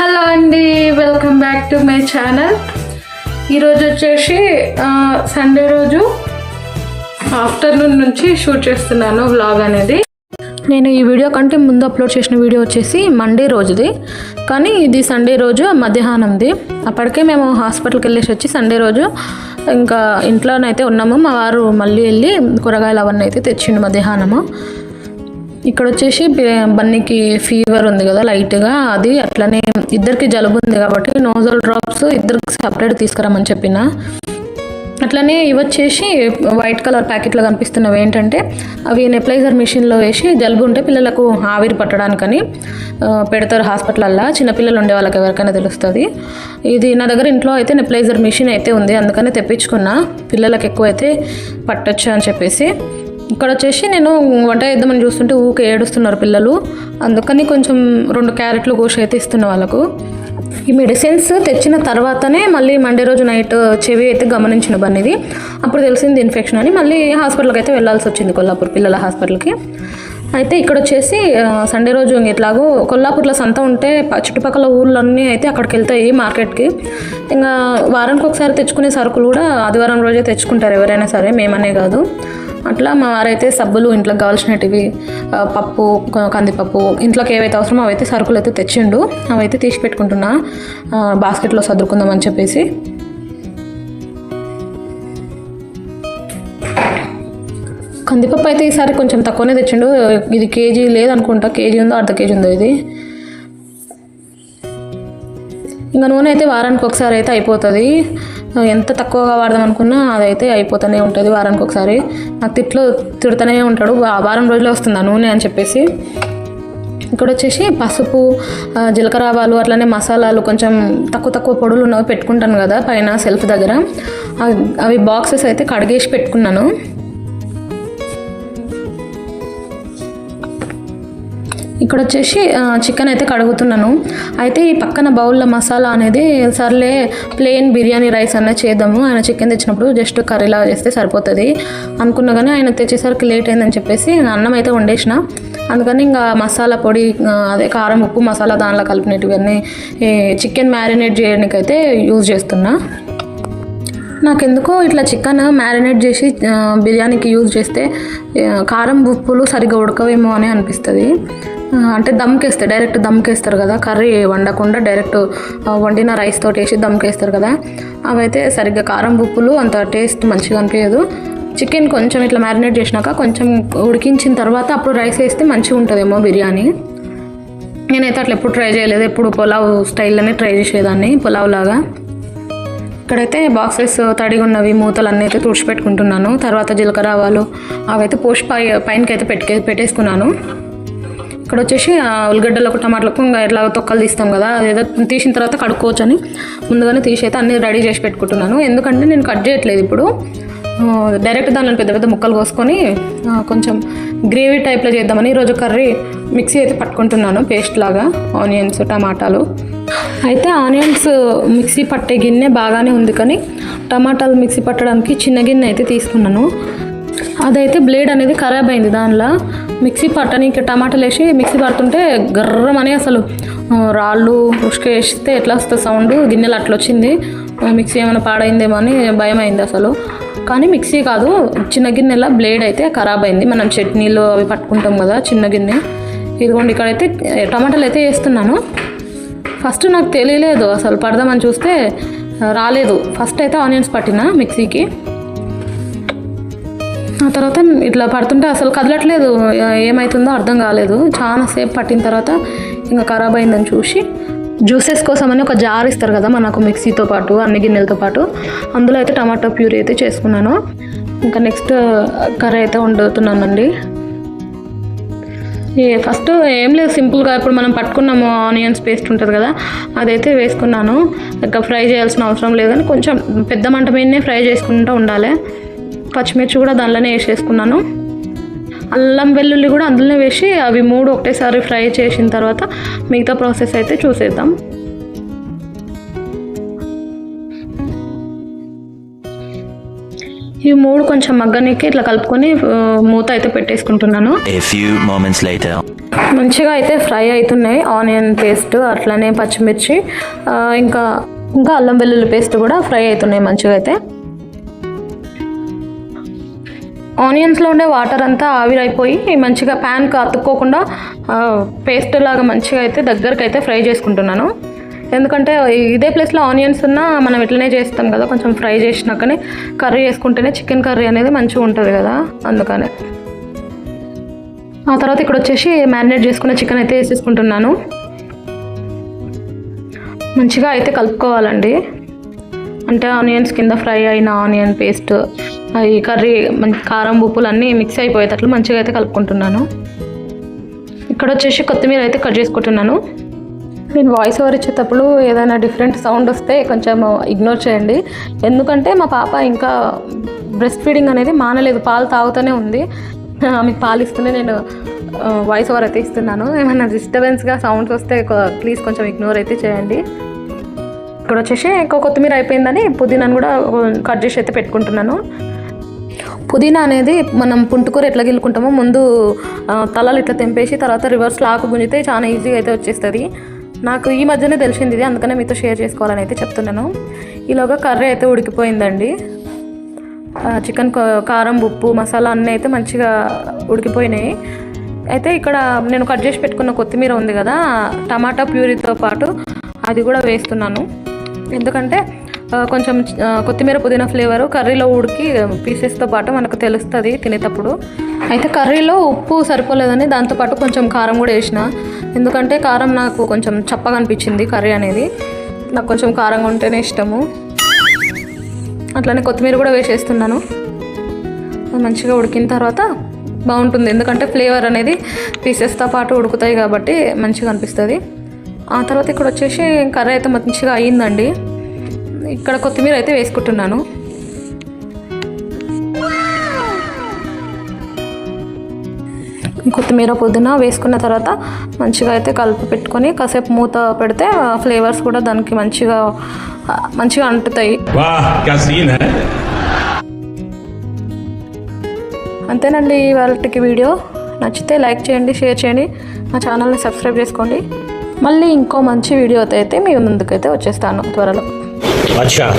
Hello అండి welcome back to my channel. ఈరోజు వచ్చేసి సండే రోజు ఆఫ్టర్నూన్ నుంచి షూట్ చేస్తున్నాను వ్లాగ్ అనేది. నేను ఈ వీడియో కంటే ముందు అప్లోడ్ చేసిన వీడియో వచ్చేసి మండే రోజుది. కానీ ఇది సండే రోజు మధ్యాహ్నంది. అప్పటికే మేము హాస్పిటల్కి వెళ్ళేసి వచ్చి సండే రోజు ఇంకా ఇంట్లోనైతే ఉన్నాము. మా వారు మళ్ళీ వెళ్ళి కూరగాయలు అవన్నీ అయితే తెచ్చిండు మధ్యాహ్నము. ఇక్కడ వచ్చేసి బన్నీకి ఫీవర్ ఉంది కదా లైట్గా అది అట్లనే ఇద్దరికి జలుబు ఉంది కాబట్టి నోజల్ డ్రాప్స్ ఇద్దరికి సపరేట్ తీసుకురామని చెప్పిన. అట్లనే ఇవి వచ్చేసి వైట్ కలర్ ప్యాకెట్లో కనిపిస్తున్నవి ఏంటంటే అవి నెప్లైజర్ మిషన్లో వేసి జలుబు ఉంటే పిల్లలకు ఆవిరి పట్టడానికని పెడతారు హాస్పిటల్లో చిన్నపిల్లలు ఉండే వాళ్ళకి ఎవరికైనా తెలుస్తుంది. ఇది నా దగ్గర ఇంట్లో అయితే నెప్లైజర్ మిషన్ అయితే ఉంది అందుకని తెప్పించుకున్నా. పిల్లలకు ఎక్కువ అయితే పట్టొచ్చు అని చెప్పేసి. ఇక్కడ వచ్చేసి నేను వంట చేద్దామని చూస్తుంటే ఊకే ఏడుస్తున్నారు పిల్లలు. అందుకని కొంచెం రెండు క్యారెట్లు కోసి అయితే ఇస్తున్న వాళ్ళకు. ఈ మెడిసిన్స్ తెచ్చిన తర్వాతనే మళ్ళీ మండే రోజు నైట్ చెవి అయితే గమనించిన బన్నీది. అప్పుడు తెలిసింది ఇన్ఫెక్షన్ అని. మళ్ళీ హాస్పిటల్కి అయితే వెళ్ళాల్సి వచ్చింది కొల్లాపూర్ పిల్లల హాస్పిటల్కి అయితే ఇక్కడ వచ్చేసి సండే రోజు ఎట్లాగో కొల్లాపూర్లో సంత ఉంటే చుట్టుపక్కల ఊళ్ళన్నీ అయితే అక్కడికి వెళ్తాయి మార్కెట్కి. ఇంకా వారానికి ఒకసారి తెచ్చుకునే సరుకులు కూడా ఆదివారం రోజే తెచ్చుకుంటారు ఎవరైనా సరే మేమనే కాదు. అట్లా మా వారైతే సబ్బులు ఇంట్లోకి కావాల్సినటివి పప్పు కందిపప్పు ఇంట్లోకి ఏవైతే అవసరమో అవైతే సరుకులు అయితే తెచ్చిండు. అవైతే తీసి పెట్టుకుంటున్నా. బాస్కెట్లో సర్దుకుందామని చెప్పేసి. కందిపప్పు అయితే ఈసారి కొంచెం తక్కువనే తెచ్చిండు. ఇది కేజీ లేదనుకుంటా. కేజీ ఉందో అర్ధ కేజీ ఉందో ఇది. ఇంకా నూనె అయితే వారానికి ఒకసారి అయితే అయిపోతుంది. ఎంత తక్కువగా వాడదాం అనుకున్నా అదైతే అయిపోతూనే ఉంటుంది వారానికి ఒకసారి. నాకు తిట్లు తిడుతూనే ఉంటాడు. వారం రోజులు వస్తుంది ఆ నూనె అని చెప్పేసి. ఇక్కడ వచ్చేసి పసుపు జీలకర్ర ఆవాలు అట్లనే మసాలాలు కొంచెం తక్కువ తక్కువ పొడులు ఉన్నవి పెట్టుకుంటాను కదా పైన సెల్ఫ్ దగ్గర. అవి బాక్సెస్ అయితే కడిగేసి పెట్టుకున్నాను. ఇక్కడ వచ్చేసి చికెన్ అయితే కడుగుతున్నాను. అయితే ఈ పక్కన బౌల్లో మసాలా అనేది సర్లే ప్లెయిన్ బిర్యానీ రైస్ అనేది చేద్దాము. ఆయన చికెన్ తెచ్చినప్పుడు జస్ట్ కర్రీలా చేస్తే సరిపోతుంది. అనుకున్నా కానీ ఆయన తెచ్చేసరికి లేట్ అయిందని చెప్పేసి అన్నం అయితే వండేసిన. అందుకని ఇంకా మసాలా పొడి అదే కారం ఉప్పు మసాలా దానిలో కలిపినటువన్నీ చికెన్ మ్యారినేట్ చేయడానికి అయితే యూజ్ చేస్తున్నా. నాకెందుకో ఇట్లా చికెన్ మ్యారినేట్ చేసి బిర్యానీకి యూజ్ చేస్తే కారం ఉప్పులు సరిగ్గా ఉడకవేమో అని అనిపిస్తుంది. అంటే దమ్కేస్తే డైరెక్ట్ దమ్కేస్తారు కదా. కర్రీ వండకుండా డైరెక్ట్ వండిన రైస్ తోటి వేసి దమ్కేస్తారు కదా. అవైతే సరిగ్గా కారం ఉప్పులు అంత టేస్ట్ మంచిగా అనిపించదు చికెన్ కొంచెం ఇట్లా మ్యారినేట్ చేసినాక కొంచెం ఉడికించిన తర్వాత అప్పుడు రైస్ వేస్తే మంచిగా ఉంటుందేమో బిర్యానీ. నేనైతే అట్లా ఎప్పుడు ట్రై చేయలేదు. ఎప్పుడు పులావ్ స్టైల్లోనే ట్రై చేసేదాన్ని పులావ్ లాగా ఇక్కడైతే బాక్సెస్ తడిగా ఉన్నవి మూతలు అన్నీ అయితే తుడిచిపెట్టుకుంటున్నాను. తర్వాత జీలకర్ర ఆవాలు అవైతే పోష్ పై పైనకైతే అయితే పెట్టే పెట్టేసుకున్నాను. ఇక్కడ వచ్చేసి ఆ ఉల్లిగడ్డలకు టమాటాలకు ఇంకా ఎట్లా తొక్కలు తీస్తాం కదా అదేదో తీసిన తర్వాత కడుక్కోవచ్చు అని ముందుగానే తీసి అయితే అన్నీ రెడీ చేసి పెట్టుకుంటున్నాను. ఎందుకంటే నేను కట్ చేయట్లేదు ఇప్పుడు. డైరెక్ట్ దానిలో పెద్ద పెద్ద ముక్కలు కోసుకొని కొంచెం గ్రేవీ టైప్లో చేద్దామని ఈరోజు కర్రీ మిక్సీ అయితే పట్టుకుంటున్నాను పేస్ట్ లాగా ఆనియన్స్ టమాటాలు. అయితే ఆనియన్స్ మిక్సీ పట్టే గిన్నె బాగానే ఉంది కానీ టమాటాలు మిక్సీ పట్టడానికి చిన్న గిన్నె అయితే తీసుకున్నాను. అదైతే బ్లేడ్ అనేది ఖరాబ్ అయింది దానిలో. మిక్సీ పట్టడానికి టమాటాలు వేసి మిక్సీ పడుతుంటే గర్రమని అసలు. రాళ్ళు ఉసుక వేస్తే ఎట్లా వస్తుంది సౌండ్? గిన్నెలు అట్లా వచ్చింది. మిక్సీ ఏమైనా పాడైందేమో అని భయం అయింది అసలు. కానీ మిక్సీ కాదు చిన్న గిన్నెల బ్లేడ్ అయితే ఖరాబ్ అయింది మనం చట్నీలు అవి పట్టుకుంటాం కదా చిన్న గిన్నె. ఇదిగోండి ఇక్కడైతే టమాటాలు అయితే వేస్తున్నాను. ఫస్ట్ నాకు తెలియలేదు అసలు పడదామని చూస్తే రాలేదు. ఫస్ట్ అయితే ఆనియన్స్ పట్టిన మిక్సీకి. ఆ తర్వాత ఇట్లా పడుతుంటే అసలు కదలట్లేదు. ఏమవుతుందో అర్థం కాలేదు. చాలా సేపు పట్టిన తర్వాత ఇంకా ఖరాబ్ అయిందని చూసి జ్యూసెస్ కోసం అని ఒక జార్ ఇస్తారు కదా మనకు మిక్సీతో పాటు అన్ని గిన్నెలతో పాటు. అందులో అయితే టమాటో ప్యూరీ అయితే చేసుకున్నాను. ఇంకా నెక్స్ట్ కర్రీ అయితే వండుతున్నానండి. ఏ ఫస్ట్ ఏం లేదు సింపుల్గా ఇప్పుడు మనం పట్టుకున్నాము ఆనియన్స్ పేస్ట్ ఉంటుంది కదా అదైతే వేసుకున్నాను. ఇంకా ఫ్రై చేయాల్సిన అవసరం లేదు కానీ కొంచెం పెద్ద మంట మీదనే ఫ్రై చేసుకుంటూ ఉండాలి. పచ్చిమిర్చి కూడా దానిలోనే వేసేసుకున్నాను. అల్లం వెల్లుల్లి కూడా అందులోనే వేసి అవి మూడు ఒకటేసారి ఫ్రై చేసిన తర్వాత మిగతా ప్రాసెస్ అయితే చూసేద్దాం. ఈ మూడు కొంచెం మగ్గనికి ఇట్లా కలుపుకొని మూత అయితే పెట్టేసుకుంటున్నాను. మంచిగా అయితే ఫ్రై అవుతున్నాయి. ఆనియన్ పేస్ట్ అట్లనే పచ్చిమిర్చి ఇంకా ఇంకా అల్లం వెల్లుల్లి పేస్ట్ కూడా ఫ్రై అవుతున్నాయి మంచిగా అయితే. ఆనియన్స్లో ఉండే వాటర్ అంతా ఆవిరైపోయి మంచిగా ప్యాన్కి అతుక్కోకుండా పేస్ట్ లాగా మంచిగా అయితే దగ్గరకు అయితే ఫ్రై చేసుకుంటున్నాను. ఎందుకంటే ఇదే ప్లేస్లో ఆనియన్స్ ఉన్నా మనం ఇట్లనే చేస్తాం కదా కొంచెం ఫ్రై చేసినాకనే కర్రీ చేసుకుంటేనే చికెన్ కర్రీ అనేది మంచిగా ఉంటుంది కదా అందుకనే. ఆ తర్వాత ఇక్కడ వచ్చేసి మ్యారినేట్ చేసుకున్న చికెన్ అయితే వేసేసుకుంటున్నాను. మంచిగా అయితే కలుపుకోవాలండి. అంటే ఆనియన్స్ కింద ఫ్రై అయిన ఆనియన్ పేస్ట్ ఈ కర్రీ కారం ఉప్పులు అన్నీ మిక్స్ అయిపోయేటట్లు మంచిగా అయితే కలుపుకుంటున్నాను. ఇక్కడ వచ్చేసి కొత్తిమీర అయితే కట్ చేసుకుంటున్నాను. నేను వాయిస్ ఓవర్ ఇచ్చేటప్పుడు ఏదైనా డిఫరెంట్ సౌండ్ వస్తే కొంచెం ఇగ్నోర్ చేయండి. ఎందుకంటే మా పాప ఇంకా బ్రెస్ట్ ఫీడింగ్ అనేది మానలేదు. పాలు తాగుతూనే ఉంది. ఆమెకు పాలు ఇస్తూనే నేను వాయిస్ ఓవర్ అయితే ఇస్తున్నాను. ఏమైనా డిస్టర్బెన్స్గా సౌండ్స్ వస్తే ప్లీజ్ కొంచెం ఇగ్నోర్ అయితే చేయండి. ఇక్కడ వచ్చేసి ఇంకో కొత్తిమీర అయిపోయిందని పుదీనాను కూడా కట్ చేసి అయితే పెట్టుకుంటున్నాను. పుదీనా అనేది మనం పుంటుకూర ఎట్లా గిల్లుకుంటామో ముందు తలలు ఇట్లా తెంపేసి తర్వాత రివర్స్లో ఆకు గుంజితే చాలా ఈజీగా అయితే వచ్చేస్తుంది. నాకు ఈ మధ్యనే తెలిసింది ఇది అందుకనే మీతో షేర్ చేసుకోవాలని అయితే చెప్తున్నాను. ఈలోగా కర్రీ అయితే ఉడికిపోయిందండి. చికెన్ కారం ఉప్పు మసాలా అన్నీ అయితే మంచిగా ఉడికిపోయినాయి. అయితే ఇక్కడ నేను కట్ చేసి పెట్టుకున్న కొత్తిమీర ఉంది కదా టమాటా ప్యూరీతో పాటు అది కూడా వేస్తున్నాను. ఎందుకంటే కొంచెం కొత్తిమీర పుదీనా ఫ్లేవర్ కర్రీలో ఉడికి పీసెస్తో పాటు మనకు తెలుస్తుంది తినేటప్పుడు. అయితే కర్రీలో ఉప్పు సరిపోలేదని దాంతోపాటు కొంచెం కారం కూడా వేసిన. ఎందుకంటే కారం నాకు కొంచెం చప్పగా అనిపించింది కర్రీ అనేది. నాకు కొంచెం కారంగా ఉంటేనే ఇష్టము. అట్లనే కొత్తిమీర కూడా వేసేస్తున్నాను. మంచిగా ఉడికిన తర్వాత బాగుంటుంది. ఎందుకంటే ఫ్లేవర్ అనేది పీసెస్తో పాటు ఉడుకుతాయి కాబట్టి మంచిగా అనిపిస్తుంది. ఆ తర్వాత ఇక్కడ వచ్చేసి కర్రీ అయితే మంచిగా అయ్యిందండి. ఇక్కడ కొత్తిమీర అయితే వేసుకుంటున్నాను. కొత్తిమీర పుదీనా వేసుకున్న తర్వాత మంచిగా అయితే కలిపి పెట్టుకొని కాసేపు మూత పెడితే ఫ్లేవర్స్ కూడా దానికి మంచిగా మంచిగా అంటుతాయి. అంతేనండి వాళ్ళకి వీడియో. నచ్చితే లైక్ చేయండి షేర్ చేయండి. మా ఛానల్ని సబ్స్క్రైబ్ చేసుకోండి. మళ్ళీ ఇంకో మంచి వీడియోతో అయితే మీ ముందుకైతే వచ్చేస్తాను త్వరలో. Ача.